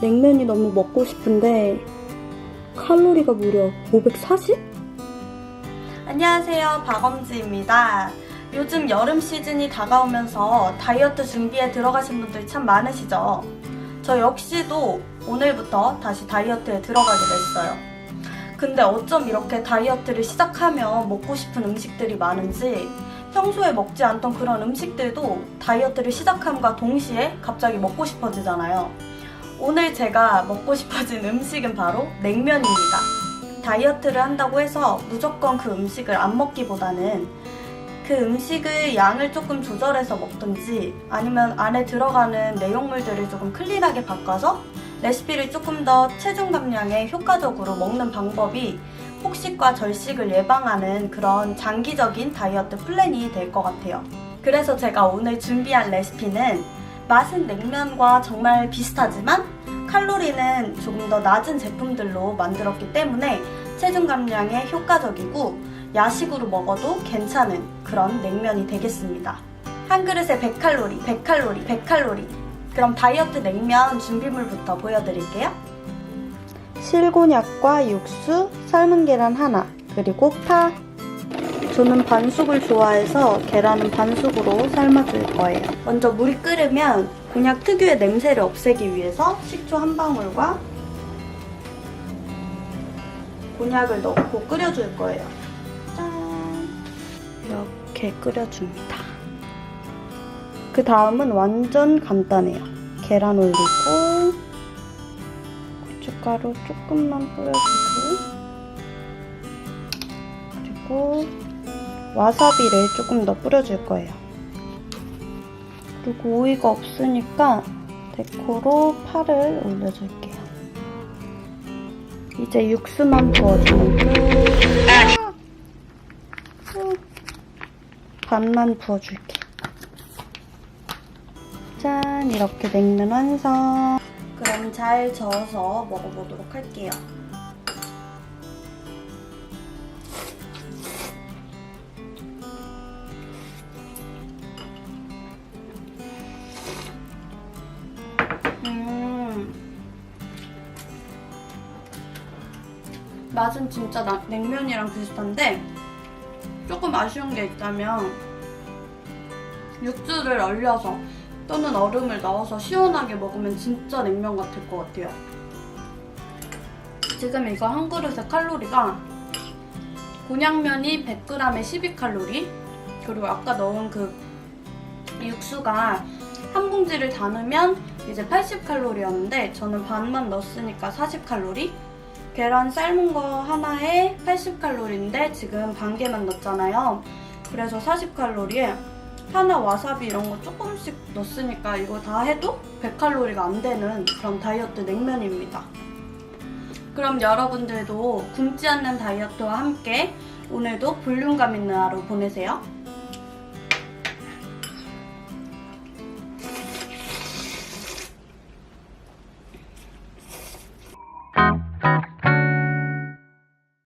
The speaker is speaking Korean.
냉면이 너무 먹고 싶은데 칼로리가 무려 540? 안녕하세요. 박엄지입니다. 요즘 여름 시즌이 다가오면서 다이어트 준비에 들어가신 분들이 참 많으시죠? 저 역시도 오늘부터 다시 다이어트에 들어가게 됐어요. 근데 어쩜 이렇게 다이어트를 시작하면 먹고 싶은 음식들이 많은지 평소에 먹지 않던 그런 음식들도 다이어트를 시작함과 동시에 갑자기 먹고 싶어지잖아요. 오늘 제가 먹고 싶어진 음식은 바로 냉면입니다. 다이어트를 한다고 해서 무조건 그 음식을 안 먹기보다는 그 음식의 양을 조금 조절해서 먹든지 아니면 안에 들어가는 내용물들을 조금 클린하게 바꿔서 레시피를 조금 더 체중 감량에 효과적으로 먹는 방법이 폭식과 절식을 예방하는 그런 장기적인 다이어트 플랜이 될 것 같아요. 그래서 제가 오늘 준비한 레시피는 맛은 냉면과 정말 비슷하지만 칼로리는 조금 더 낮은 제품들로 만들었기 때문에 체중 감량에 효과적이고 야식으로 먹어도 괜찮은 그런 냉면이 되겠습니다. 한 그릇에 100칼로리, 100칼로리, 100칼로리. 그럼 다이어트 냉면 준비물부터 보여드릴게요. 실곤약과 육수, 삶은 계란 하나, 그리고 파. 저는 반숙을 좋아해서 계란은 반숙으로 삶아줄 거예요. 먼저 물이 끓으면 곤약 특유의 냄새를 없애기 위해서 식초 한 방울과 곤약을 넣고 끓여줄 거예요. 짠! 이렇게 끓여줍니다. 그 다음은 완전 간단해요. 계란 올리고 고춧가루 조금만 뿌려주고 그리고 와사비를 조금 더 뿌려줄 거예요. 그리고 오이가 없으니까 데코로 파를 올려줄게요. 이제 육수만 부어주면. 반만 부어줄게. 짠! 이렇게 냉면 완성. 그럼 잘 저어서 먹어보도록 할게요. 맛은 진짜 나- 냉면이랑 비슷한데 조금 아쉬운 게 있다면 육수를 얼려서 또는 얼음을 넣어서 시원하게 먹으면 진짜 냉면 같을 것 같아요. 지금 이거 한 그릇의 칼로리가 곤약면이 100g에 12칼로리 그리고 아까 넣은 그 육수가 한 봉지를 담으면 이제 80칼로리였는데 저는 반만 넣었으니까 40칼로리 계란 삶은 거 하나에 80칼로리인데 지금 반 개만 넣었잖아요 그래서 40칼로리에 파나 와사비 이런 거 조금씩 넣었으니까 이거 다 해도 100칼로리가 안 되는 그런 다이어트 냉면입니다. 그럼 여러분들도 굶지 않는 다이어트와 함께 오늘도 볼륨감 있는 하루 보내세요.